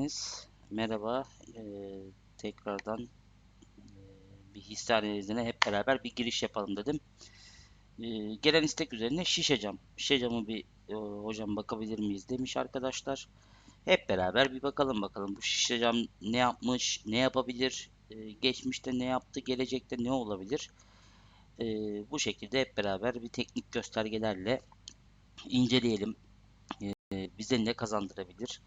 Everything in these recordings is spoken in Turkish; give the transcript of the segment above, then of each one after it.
geldiniz. Merhaba. Ee, tekrardan e, bir hisse analizine hep beraber bir giriş yapalım dedim. Ee, gelen istek üzerine şişe cam. Şişe camı bir e, hocam bakabilir miyiz demiş arkadaşlar. Hep beraber bir bakalım bakalım bu şişe cam ne yapmış, ne yapabilir, e, geçmişte ne yaptı, gelecekte ne olabilir. E, bu şekilde hep beraber bir teknik göstergelerle inceleyelim. E, bize ne kazandırabilir,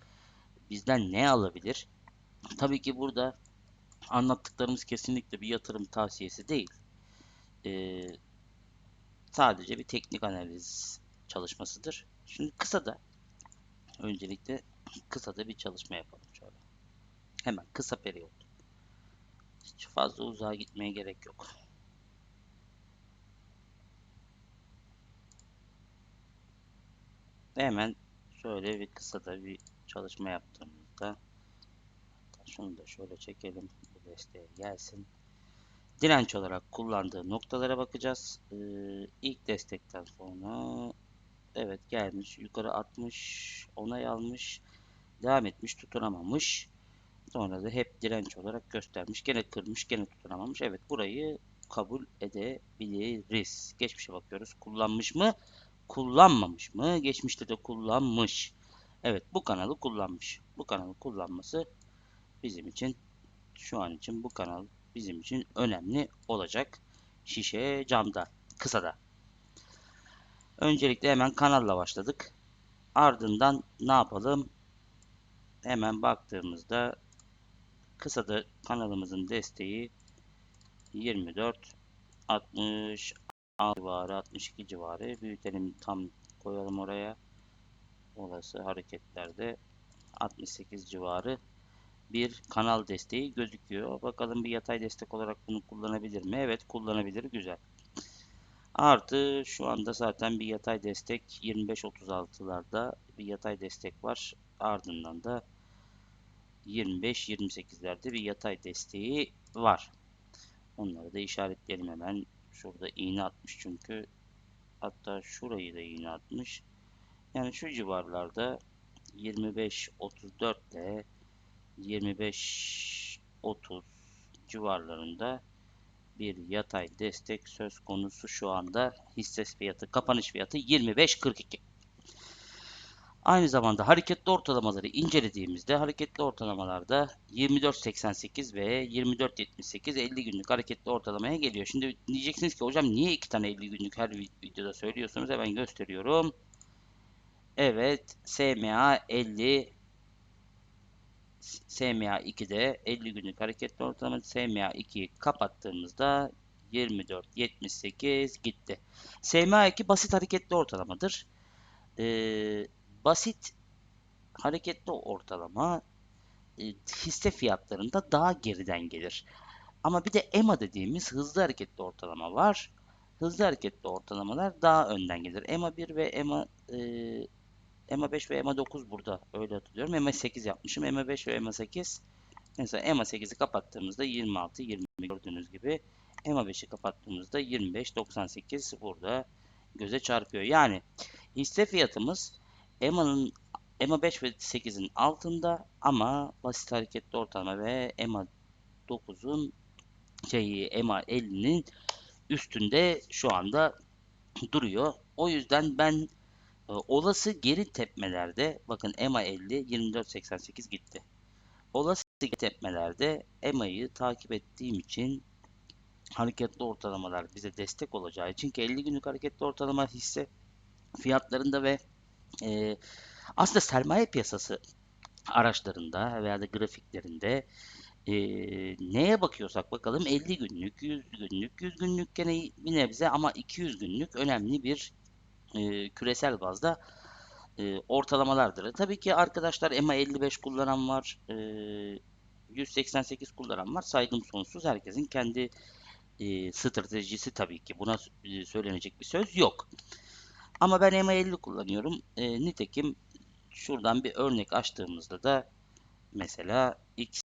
bizden ne alabilir? Tabii ki burada anlattıklarımız kesinlikle bir yatırım tavsiyesi değil. Ee, sadece bir teknik analiz çalışmasıdır. Şimdi kısa da öncelikle kısa da bir çalışma yapalım şöyle. Hemen kısa periyot. Hiç fazla uzağa gitmeye gerek yok. Ve hemen şöyle bir kısa da bir çalışma yaptığımızda şunu da şöyle çekelim. Bu desteğe gelsin. Direnç olarak kullandığı noktalara bakacağız. Ee, ilk destekten sonra evet gelmiş. Yukarı atmış. Onay almış. Devam etmiş. Tutunamamış. Sonra da hep direnç olarak göstermiş. Gene kırmış. Gene tutunamamış. Evet burayı kabul edebiliriz. Geçmişe bakıyoruz. Kullanmış mı? Kullanmamış mı? Geçmişte de kullanmış. Evet bu kanalı kullanmış. Bu kanalı kullanması bizim için şu an için bu kanal bizim için önemli olacak. Şişe camda, kısada. Öncelikle hemen kanalla başladık. Ardından ne yapalım? Hemen baktığımızda kısada kanalımızın desteği 24 60 civarı 62 civarı büyütelim tam koyalım oraya olası hareketlerde 68 civarı bir kanal desteği gözüküyor. Bakalım bir yatay destek olarak bunu kullanabilir mi? Evet kullanabilir. Güzel. Artı şu anda zaten bir yatay destek 25-36'larda bir yatay destek var. Ardından da 25-28'lerde bir yatay desteği var. Onları da işaretleyelim hemen. Şurada iğne atmış çünkü. Hatta şurayı da iğne atmış. Yani şu civarlarda 25-34 ile 25-30 civarlarında bir yatay destek söz konusu şu anda hisse fiyatı kapanış fiyatı 25.42. Aynı zamanda hareketli ortalamaları incelediğimizde hareketli ortalamalarda 24.88 ve 24.78 50 günlük hareketli ortalamaya geliyor. Şimdi diyeceksiniz ki hocam niye iki tane 50 günlük her videoda söylüyorsunuz? Hemen gösteriyorum. Evet SMA 50 SMA 2'de 50 günlük hareketli ortalama SMA 2'yi kapattığımızda 24.78 gitti. SMA 2 basit hareketli ortalamadır. Ee, basit hareketli ortalama e, hisse fiyatlarında daha geriden gelir. Ama bir de EMA dediğimiz hızlı hareketli ortalama var. Hızlı hareketli ortalamalar daha önden gelir. EMA 1 ve EMA e, EMA 5 ve EMA 9 burada öyle hatırlıyorum. EMA 8 yapmışım. EMA 5 ve EMA 8. Mesela EMA 8'i kapattığımızda 26, 20 gördüğünüz gibi. EMA 5'i kapattığımızda 25, 98 burada göze çarpıyor. Yani hisse fiyatımız EMA'nın EMA 5 ve 8'in altında ama basit hareketli ortalama ve EMA 9'un şey EMA 50'nin üstünde şu anda duruyor. O yüzden ben olası geri tepmelerde bakın EMA 50 24.88 gitti. Olası geri tepmelerde EMA'yı takip ettiğim için hareketli ortalamalar bize destek olacağı için ki 50 günlük hareketli ortalama hisse fiyatlarında ve e, aslında sermaye piyasası araçlarında veya da grafiklerinde e, neye bakıyorsak bakalım 50 günlük, 100 günlük, 100 günlük gene bir nebze ama 200 günlük önemli bir e, küresel bazda e, ortalamalardır. Tabii ki arkadaşlar EMA 55 kullanan var, e, 188 kullanan var. Saygım sonsuz. Herkesin kendi e, stratejisi tabii ki. Buna e, söylenecek bir söz yok. Ama ben EMA 50 kullanıyorum. E, nitekim şuradan bir örnek açtığımızda da mesela X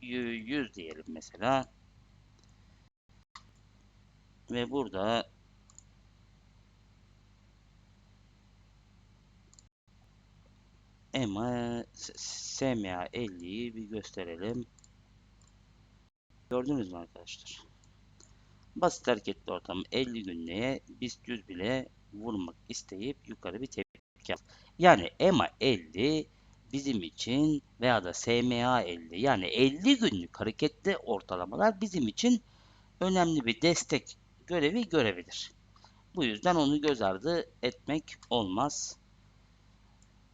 100 diyelim mesela. Ve burada EMA SMA 50'yi bir gösterelim. Gördünüz mü arkadaşlar? Basit hareketli ortam 50 günlüğe BIST 100 bile vurmak isteyip yukarı bir tepki al. Yani EMA 50 bizim için veya da SMA 50 yani 50 günlük hareketli ortalamalar bizim için önemli bir destek görevi görebilir. Bu yüzden onu göz ardı etmek olmaz.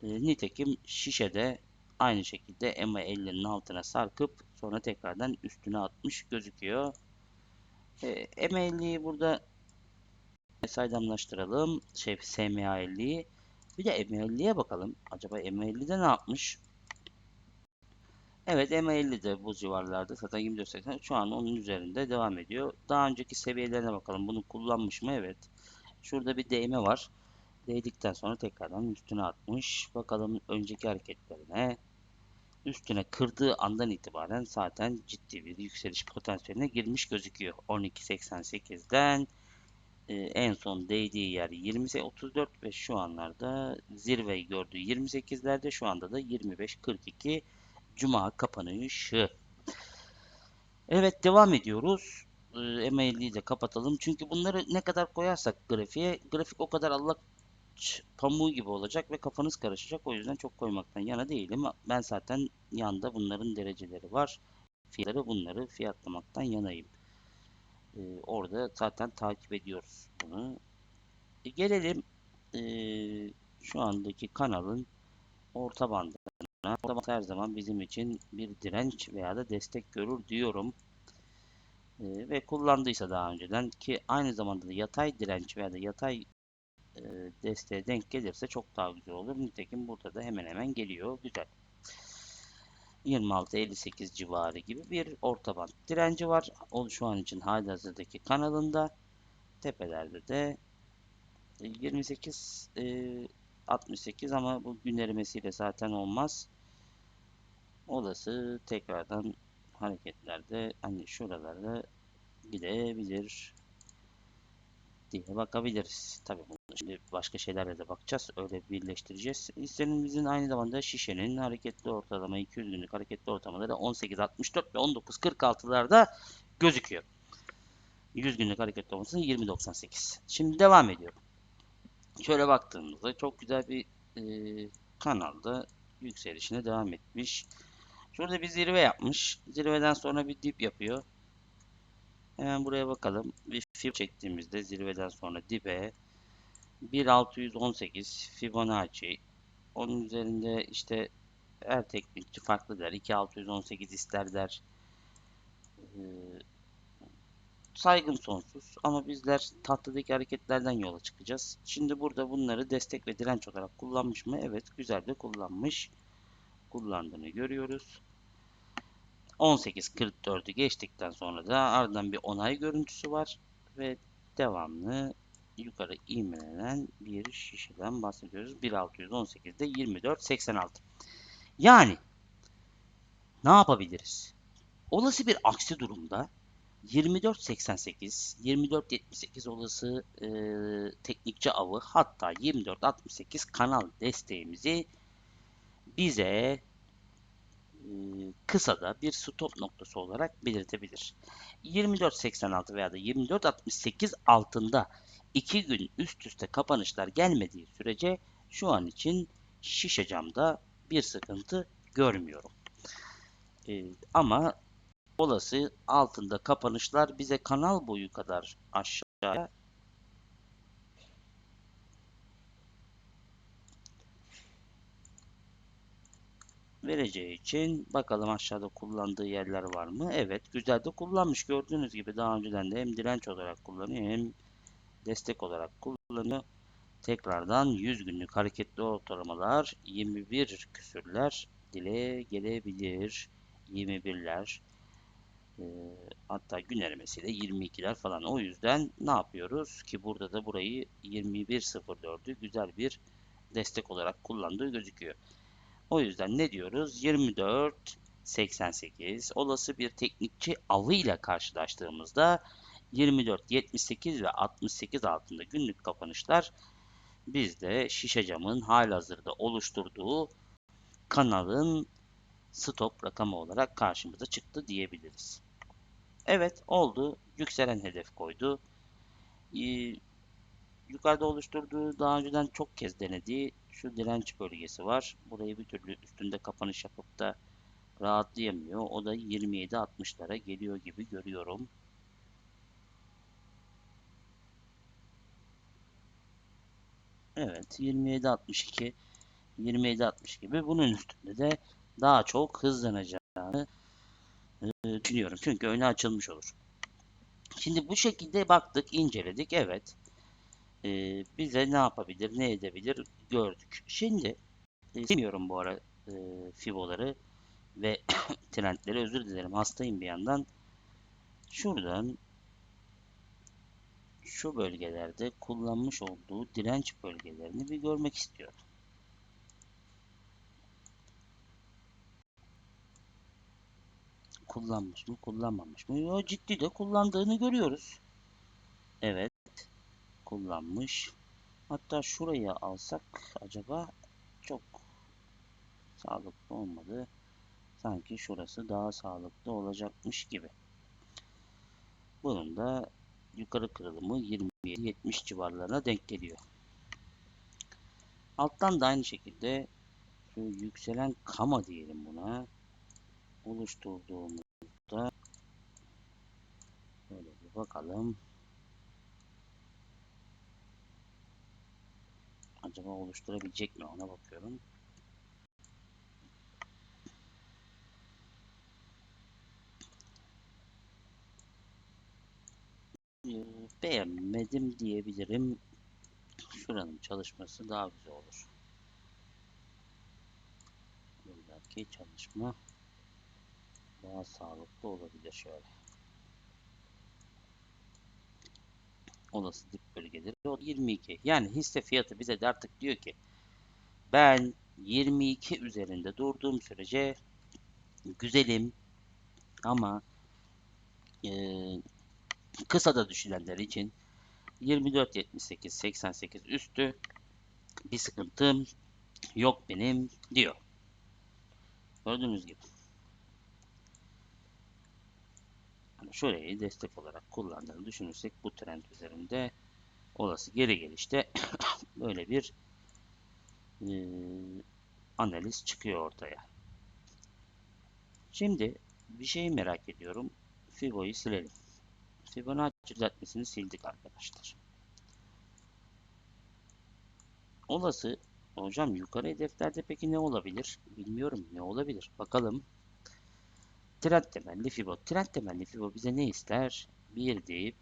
E, nitekim şişede aynı şekilde EMA 50'nin altına sarkıp sonra tekrardan üstüne atmış gözüküyor. EMA 50'yi burada saydamlaştıralım. Şey SMA 50'yi. Bir de EMA 50'ye bakalım. Acaba EMA 50'de ne yapmış? Evet EMA 50 de bu civarlarda zaten 24.80 şu an onun üzerinde devam ediyor. Daha önceki seviyelerine bakalım. Bunu kullanmış mı? Evet. Şurada bir değme var. Değdikten sonra tekrardan üstüne atmış. Bakalım önceki hareketlerine. Üstüne kırdığı andan itibaren zaten ciddi bir yükseliş potansiyeline girmiş gözüküyor. 12.88'den e, en son değdiği yer 20.34 ve şu anlarda zirveyi gördüğü 28'lerde şu anda da 25.42 Cuma kapanışı. Evet devam ediyoruz. Ee, MA50'yi de kapatalım. Çünkü bunları ne kadar koyarsak grafiğe, grafik o kadar Allah pamuğu gibi olacak ve kafanız karışacak. O yüzden çok koymaktan yana değilim. Ben zaten yanda bunların dereceleri var. Fiyatları bunları fiyatlamaktan yanayım. Ee, orada zaten takip ediyoruz bunu. E, gelelim ee, şu andaki kanalın orta bandına. Orta band her zaman bizim için bir direnç veya da destek görür diyorum. Ee, ve kullandıysa daha önceden ki aynı zamanda da yatay direnç veya da yatay e, desteğe denk gelirse çok daha güzel olur. Nitekim burada da hemen hemen geliyor. Güzel. 26-58 civarı gibi bir orta band direnci var. O şu an için halihazırdaki kanalında. Tepelerde de 28 e, 68 ama bu gün erimesiyle zaten olmaz. Olası tekrardan hareketlerde hani şuralarda gidebilir diye bakabiliriz. Tabii bunu şimdi başka şeylerle de bakacağız. Öyle birleştireceğiz. Hissemimizin aynı zamanda şişenin hareketli ortalama 200 günlük hareketli ortalamaları 18.64 ve 19.46'larda gözüküyor. 100 günlük hareketli olmasının 20.98. Şimdi devam ediyorum. Şöyle baktığımızda çok güzel bir e, kanalda yükselişine devam etmiş. Şurada bir zirve yapmış. Zirveden sonra bir dip yapıyor. Hemen buraya bakalım. Bir fib çektiğimizde zirveden sonra dibe 1618 Fibonacci onun üzerinde işte her teknikçi farklı der. 2618 ister der. Ee, saygım sonsuz ama bizler tahtadaki hareketlerden yola çıkacağız. Şimdi burada bunları destek ve direnç olarak kullanmış mı? Evet güzel de kullanmış. Kullandığını görüyoruz. 18.44'ü geçtikten sonra da ardından bir onay görüntüsü var ve devamlı yukarı ivmelenen bir şişeden bahsediyoruz. 1.618'de 24.86. Yani ne yapabiliriz? Olası bir aksi durumda 24.88, 24.78 olası e, teknikçi avı hatta 24.68 kanal desteğimizi bize kısada bir stop noktası olarak belirtebilir. 24.86 veya da 24.68 altında 2 gün üst üste kapanışlar gelmediği sürece şu an için şişe camda bir sıkıntı görmüyorum. Ee, ama olası altında kapanışlar bize kanal boyu kadar aşağıya vereceği için bakalım aşağıda kullandığı yerler var mı? Evet güzel de kullanmış gördüğünüz gibi daha önceden de hem direnç olarak kullanıyor hem destek olarak kullanıyor. Tekrardan 100 günlük hareketli ortalamalar 21 küsürler dile gelebilir. 21'ler e, hatta gün erimesiyle 22'ler falan. O yüzden ne yapıyoruz ki burada da burayı 21.04'ü güzel bir destek olarak kullandığı gözüküyor. O yüzden ne diyoruz? 24 88 olası bir teknikçi avı ile karşılaştığımızda 24 78 ve 68 altında günlük kapanışlar bizde şişe camın halihazırda oluşturduğu kanalın stop rakamı olarak karşımıza çıktı diyebiliriz. Evet oldu. Yükselen hedef koydu. Ee, yukarıda oluşturduğu daha önceden çok kez denediği şu direnç bölgesi var. Burayı bir türlü üstünde kapanış yapıp da rahatlayamıyor. O da 27-60'lara geliyor gibi görüyorum. Evet 27-62 27-60 gibi bunun üstünde de daha çok hızlanacağını e, düşünüyorum. Çünkü öne açılmış olur. Şimdi bu şekilde baktık, inceledik. Evet. E, bize ne yapabilir, ne edebilir gördük. Şimdi e, bu ara e, fiboları ve trendleri özür dilerim. Hastayım bir yandan. Şuradan şu bölgelerde kullanmış olduğu direnç bölgelerini bir görmek istiyorum. kullanmış mı, kullanmamış mı? Yo, ciddi de kullandığını görüyoruz. Evet, kullanmış. Hatta şurayı alsak acaba çok sağlıklı olmadı. Sanki şurası daha sağlıklı olacakmış gibi. Bunun da yukarı kırılımı 27-70 civarlarına denk geliyor. Alttan da aynı şekilde şu yükselen kama diyelim buna oluşturduğumuzda böyle bir bakalım. Acaba oluşturabilecek mi ona bakıyorum. Beğenmedim diyebilirim. Şuranın çalışması daha güzel olur. Buradaki çalışma daha sağlıklı olabilir şöyle. Olası dip bölgeleri o 22. Yani hisse fiyatı bize de artık diyor ki ben 22 üzerinde durduğum sürece güzelim ama e, kısa da düşünenler için 24 78 88 üstü bir sıkıntım yok benim diyor. Gördüğünüz gibi. Şurayı destek olarak kullandığını düşünürsek bu trend üzerinde olası geri gelişte böyle bir e, analiz çıkıyor ortaya. Şimdi bir şeyi merak ediyorum. Fibo'yu silelim. Fibonacci düzeltmesini sildik arkadaşlar. Olası hocam yukarı hedeflerde peki ne olabilir? Bilmiyorum ne olabilir. Bakalım. Trend temelli Fibo. Trend temelli Fibo bize ne ister? Bir deyip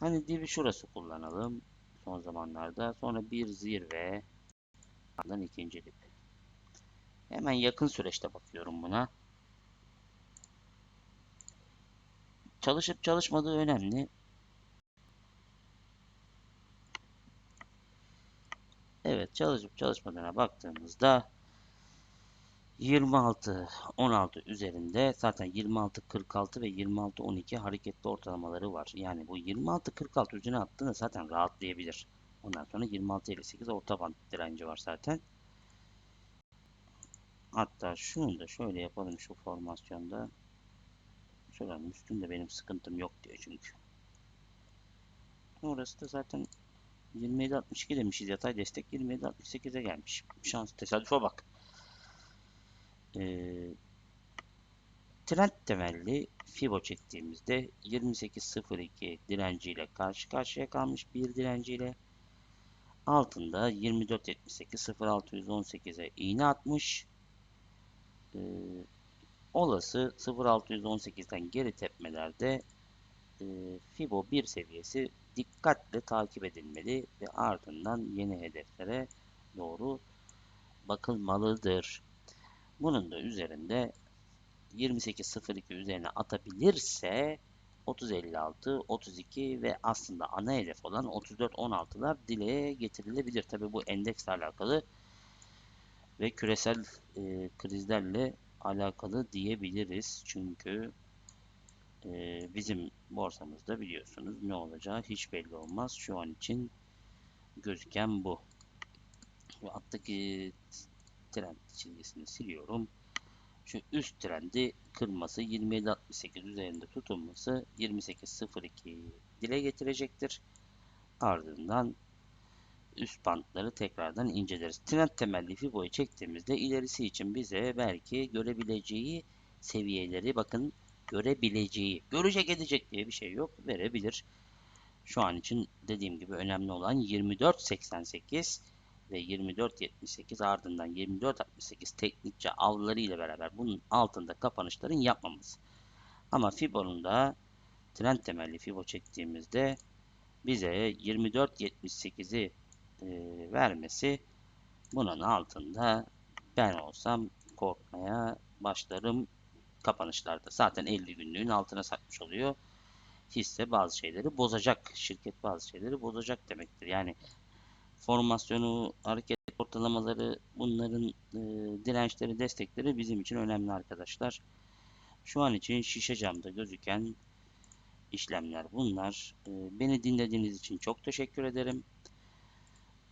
hani dibi şurası kullanalım son zamanlarda. Sonra bir zirve ardından ikinci dip. Hemen yakın süreçte bakıyorum buna. Çalışıp çalışmadığı önemli. Evet çalışıp çalışmadığına baktığımızda 26 16 üzerinde zaten 26 46 ve 26 12 hareketli ortalamaları var. Yani bu 26 46 üzerine attığında zaten rahatlayabilir. Ondan sonra 26 58 orta band direnci var zaten. Hatta şunu da şöyle yapalım şu formasyonda. Şuranın üstünde benim sıkıntım yok diyor çünkü. Orası da zaten 27.62 demişiz yatay destek 27.68'e gelmiş. Şans tesadüfe bak. Ee, trend temelli Fibo çektiğimizde 28.02 direnciyle karşı karşıya kalmış bir direnciyle altında 24.78 0618'e iğne atmış. Ee, olası 0618'den geri tepmelerde e, Fibo 1 seviyesi dikkatle takip edilmeli ve ardından yeni hedeflere doğru bakılmalıdır. Bunun da üzerinde 28.02 üzerine atabilirse 30.56, 32 ve aslında ana hedef olan 34.16'lar dile getirilebilir. Tabi bu endeksle alakalı ve küresel e, krizlerle alakalı diyebiliriz. Çünkü e, bizim borsamızda biliyorsunuz ne olacağı hiç belli olmaz. Şu an için gözüken bu. Alttaki trend çizgisini siliyorum. Şu üst trendi kırması 27.68 üzerinde tutulması 28.02 dile getirecektir. Ardından üst bantları tekrardan inceleriz. Trend temelli Fibo'yu çektiğimizde ilerisi için bize belki görebileceği seviyeleri bakın görebileceği, görecek edecek diye bir şey yok verebilir. Şu an için dediğim gibi önemli olan 24.88 ve 24.78 ardından 24.68 teknikçe avları ile beraber bunun altında kapanışların yapmamız. Ama Fibo'nun da trend temelli Fibo çektiğimizde bize 24.78'i e, vermesi bunun altında ben olsam korkmaya başlarım kapanışlarda. Zaten 50 günlüğün altına satmış oluyor. Hisse bazı şeyleri bozacak. Şirket bazı şeyleri bozacak demektir. Yani formasyonu, hareket ortalamaları, bunların e, dirençleri, destekleri bizim için önemli arkadaşlar. Şu an için şişe camda gözüken işlemler bunlar. E, beni dinlediğiniz için çok teşekkür ederim.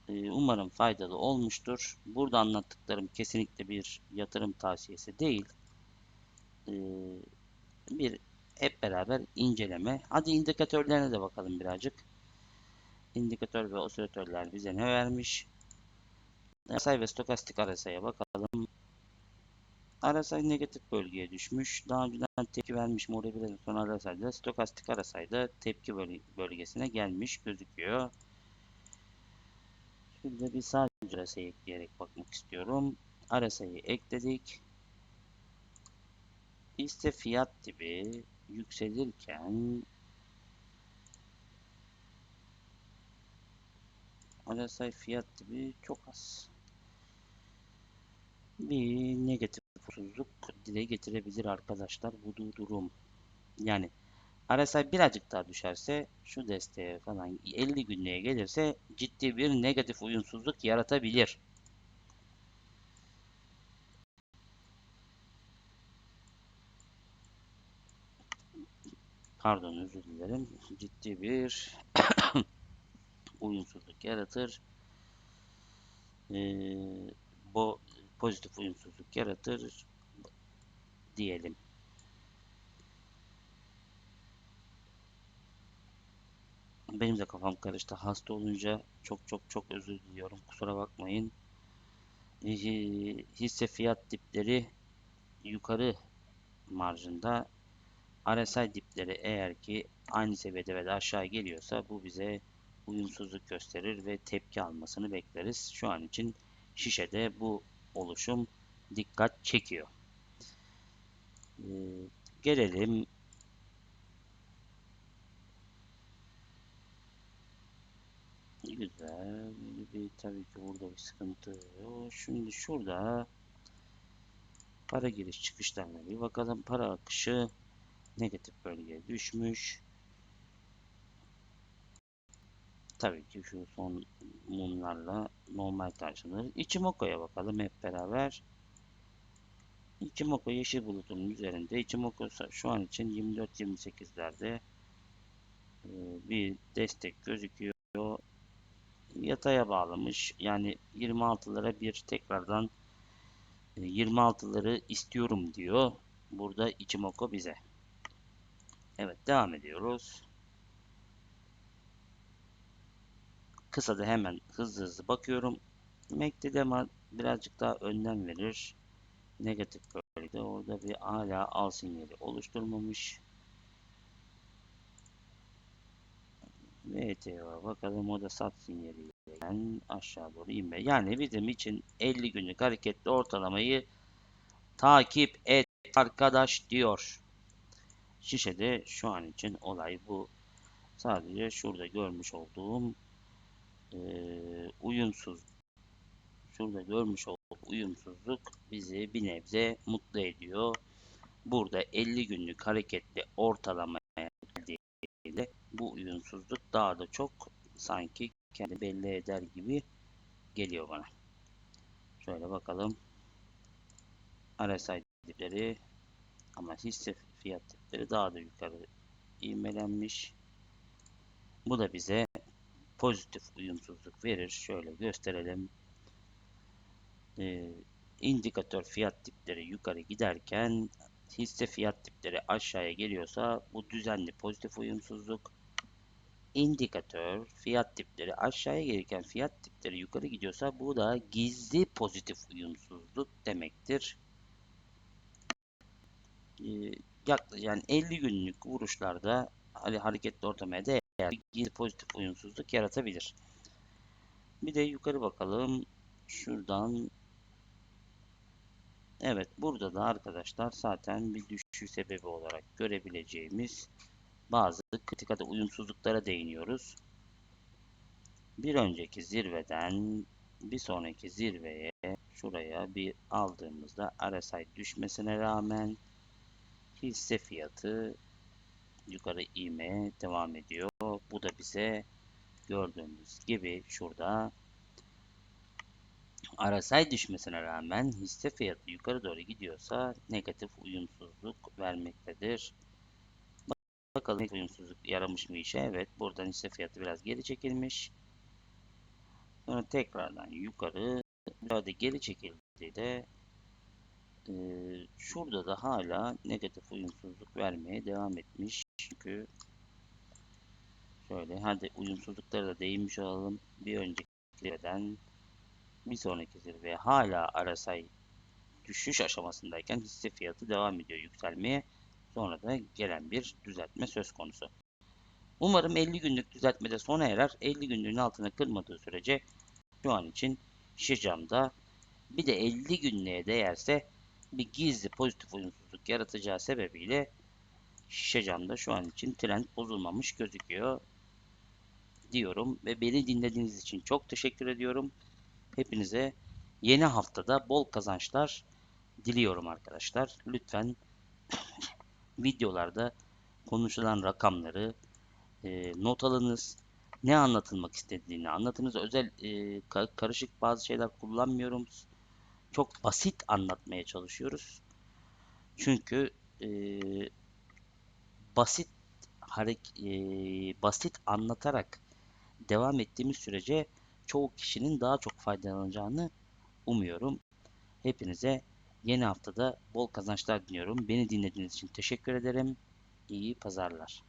E, umarım faydalı olmuştur. Burada anlattıklarım kesinlikle bir yatırım tavsiyesi değil. E, bir hep beraber inceleme. Hadi indikatörlerine de bakalım birazcık. İndikatör ve osilatörler bize ne vermiş? RSI ve stokastik RSI'ye bakalım. RSI negatif bölgeye düşmüş. Daha önceden tepki vermiş mor bir sonra RSI'de stokastik RSI'de tepki bölgesine gelmiş gözüküyor. Şurada bir sadece RSI ekleyerek bakmak istiyorum. RSI'yi ekledik. İşte fiyat tipi yükselirken RSI fiyat tipi çok az. Bir negatif huzursuzluk dile getirebilir arkadaşlar bu durum. Yani RSI birazcık daha düşerse şu desteğe falan 50 günlüğe gelirse ciddi bir negatif uyumsuzluk yaratabilir. Pardon özür dilerim. Ciddi bir uyumsuzluk yaratır. Ee, bu pozitif uyumsuzluk yaratır diyelim. Benim de kafam karıştı. Hasta olunca çok çok çok özür diliyorum. Kusura bakmayın. Ee, hisse fiyat dipleri yukarı marjında RSI dipleri eğer ki aynı seviyede ve de aşağı geliyorsa bu bize uyumsuzluk gösterir ve tepki almasını bekleriz. Şu an için şişede bu oluşum dikkat çekiyor. Ee, gelelim Güzel. Bir, tabii ki burada bir sıkıntı. Şimdi şurada para giriş çıkışlarına bir bakalım. Para akışı negatif bölgeye düşmüş. Tabii ki şu son mumlarla normal karşılanır. Ichimoku'ya bakalım hep beraber. Ichimoku yeşil bulutunun üzerinde. Ichimoku şu an için 24-28'lerde e, bir destek gözüküyor. Yataya bağlamış. Yani 26'lara bir tekrardan 26'ları e, istiyorum diyor. Burada Ichimoku bize. Evet devam ediyoruz. Kısa da hemen hızlı hızlı bakıyorum. MACD'de ama birazcık daha önden verir. Negatif bölgede orada bir hala al sinyali oluşturmamış. VTO'ya bakalım o da sat sinyaliyle yani aşağı doğru inme. Yani bizim için 50 günlük hareketli ortalamayı takip et arkadaş diyor. Şişede şu an için olay bu. Sadece şurada görmüş olduğum e, uyumsuz şurada görmüş olduğum uyumsuzluk bizi bir nebze mutlu ediyor. Burada 50 günlük hareketli ortalamaya geldiğinde bu uyumsuzluk daha da çok sanki kendi belli eder gibi geliyor bana. Şöyle bakalım. RSI dipleri ama hisse fiyat tipleri daha da yukarı ivmelenmiş. Bu da bize pozitif uyumsuzluk verir. Şöyle gösterelim. Ee, indikatör fiyat tipleri yukarı giderken hisse fiyat tipleri aşağıya geliyorsa bu düzenli pozitif uyumsuzluk. İndikatör fiyat tipleri aşağıya gelirken fiyat tipleri yukarı gidiyorsa bu da gizli pozitif uyumsuzluk demektir. Ee, yaklaşık yani 50 günlük vuruşlarda hareketli ortamaya bir gizli pozitif uyumsuzluk yaratabilir. Bir de yukarı bakalım. Şuradan Evet burada da arkadaşlar zaten bir düşüş sebebi olarak görebileceğimiz bazı kritikada uyumsuzluklara değiniyoruz. Bir önceki zirveden bir sonraki zirveye şuraya bir aldığımızda RSI düşmesine rağmen hisse fiyatı yukarı ivmeye devam ediyor. Bu da bize gördüğümüz gibi şurada RSI düşmesine rağmen hisse fiyatı yukarı doğru gidiyorsa negatif uyumsuzluk vermektedir. Bakalım uyumsuzluk yaramış mı işe? Evet. Buradan hisse fiyatı biraz geri çekilmiş. Sonra tekrardan yukarı daha da geri çekildiğinde e, şurada da hala negatif uyumsuzluk vermeye devam etmiş. Çünkü şöyle hadi uyumsuzluklara da değinmiş olalım. Bir önceki zirveden bir sonraki zirveye hala RSI düşüş aşamasındayken hisse fiyatı devam ediyor yükselmeye. Sonra da gelen bir düzeltme söz konusu. Umarım 50 günlük düzeltmede sona erer. 50 günlüğün altına kırmadığı sürece şu an için şişe camda bir de 50 günlüğe değerse bir gizli pozitif uyumsuzluk yaratacağı sebebiyle şişe camda şu an için trend bozulmamış gözüküyor diyorum ve beni dinlediğiniz için çok teşekkür ediyorum. Hepinize yeni haftada bol kazançlar diliyorum arkadaşlar. Lütfen videolarda konuşulan rakamları e, not alınız. Ne anlatılmak istediğini anlatınız. Özel e, ka karışık bazı şeyler kullanmıyorum. Çok basit anlatmaya çalışıyoruz. Çünkü e, basit harek e, basit anlatarak devam ettiğimiz sürece çoğu kişinin daha çok faydalanacağını umuyorum. Hepinize yeni haftada bol kazançlar diliyorum. Beni dinlediğiniz için teşekkür ederim. İyi pazarlar.